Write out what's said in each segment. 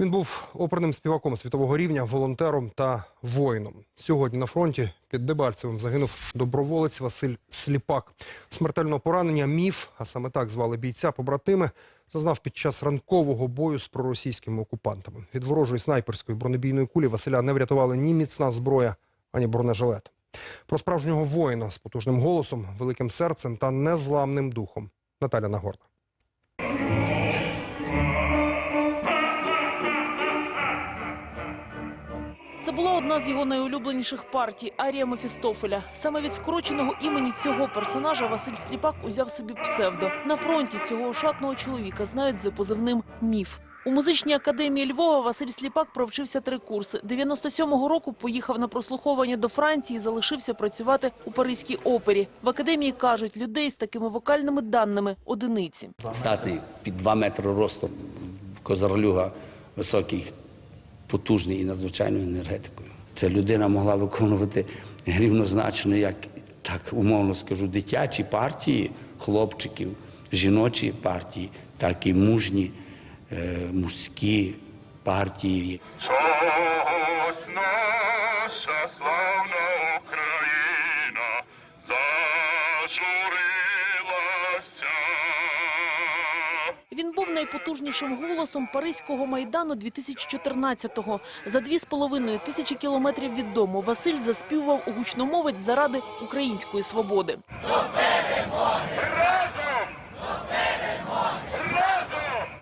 Він був оперним співаком світового рівня, волонтером та воїном. Сьогодні на фронті під Дебальцевим загинув доброволець Василь Сліпак. Смертельного поранення міф, а саме так звали бійця побратими, зазнав під час ранкового бою з проросійськими окупантами. Від ворожої снайперської бронебійної кулі Василя не врятували ні міцна зброя, ані бронежилет. Про справжнього воїна з потужним голосом, великим серцем та незламним духом. Наталя Нагорна. Це була одна з його найулюбленіших партій Арія Мефістофеля. Саме від скороченого імені цього персонажа Василь Сліпак узяв собі псевдо. На фронті цього ошатного чоловіка знають за позивним міф. У музичній академії Львова Василь Сліпак провчився три курси. 97-го року поїхав на прослуховування до Франції і залишився працювати у Паризькій опері. В академії кажуть, людей з такими вокальними даними одиниці. статний під 2 метри ростом, козарлюга високий, потужний і надзвичайною енергетикою. Ця людина могла виконувати рівнозначно, як так умовно скажу, дитячі партії хлопчиків, жіночі партії, так і мужні, е, мужські партії. Ось наша славна Україна зажурилася. Був найпотужнішим голосом Паризького майдану 2014-го. За дві з половиною тисячі кілометрів від дому Василь заспівував у гучномовець заради української свободи.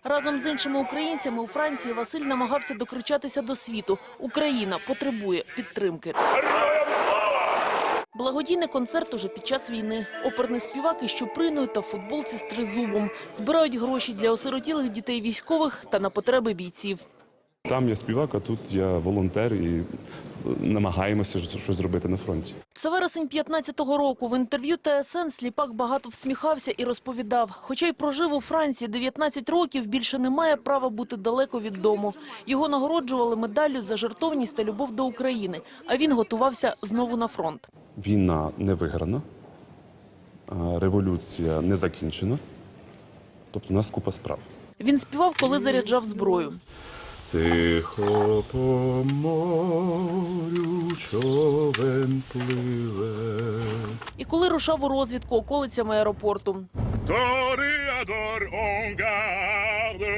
Разом з іншими українцями у Франції Василь намагався докричатися до світу. Україна потребує підтримки. Благодійний концерт уже під час війни. Оперний співак із Чуприною та футболці з тризубом. Збирають гроші для осиротілих дітей військових та на потреби бійців. Там я співак, а тут я волонтер і намагаємося щось зробити на фронті. Це вересень 15-го року. В інтерв'ю ТСН Сліпак багато всміхався і розповідав. Хоча й прожив у Франції 19 років, більше не має права бути далеко від дому. Його нагороджували медаллю за жертовність та любов до України. А він готувався знову на фронт. Війна не виграна, революція не закінчена. Тобто у нас купа справ. Він співав, коли заряджав зброю. Тихо по морю човен пливе. І коли рушав у розвідку околицями аеропорту. On garde,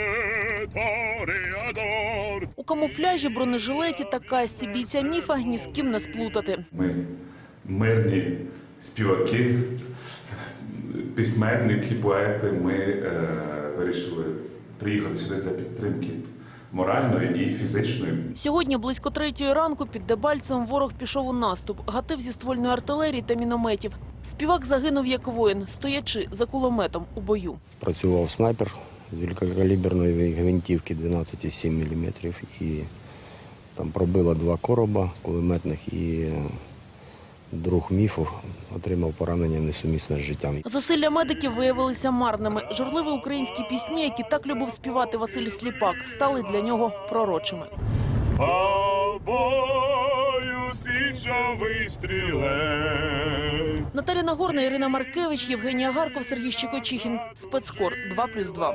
toreador. У камуфляжі, бронежилеті та касті бійця міфа ні з ким не сплутати. Ми мирні співаки, письменники, поети. Ми е, вирішили приїхати сюди для підтримки моральної і фізичної. Сьогодні близько третьої ранку під Дебальцем ворог пішов у наступ, гатив зі ствольної артилерії та мінометів. Співак загинув як воїн, стоячи за кулеметом у бою. Спрацював снайпер з великокаліберної гвинтівки 12,7 мм і там пробило два короба кулеметних і е, друг міфу отримав поранення несумісне з життям. Зусилля медиків виявилися марними. Журливі українські пісні, які так любив співати Василь Сліпак, стали для нього пророчими. А бою січовий стрілець. Наталя Нагорна, Ірина Маркевич, Євгенія Гарков, Сергій Щекочихін. Спецкор 2+,2.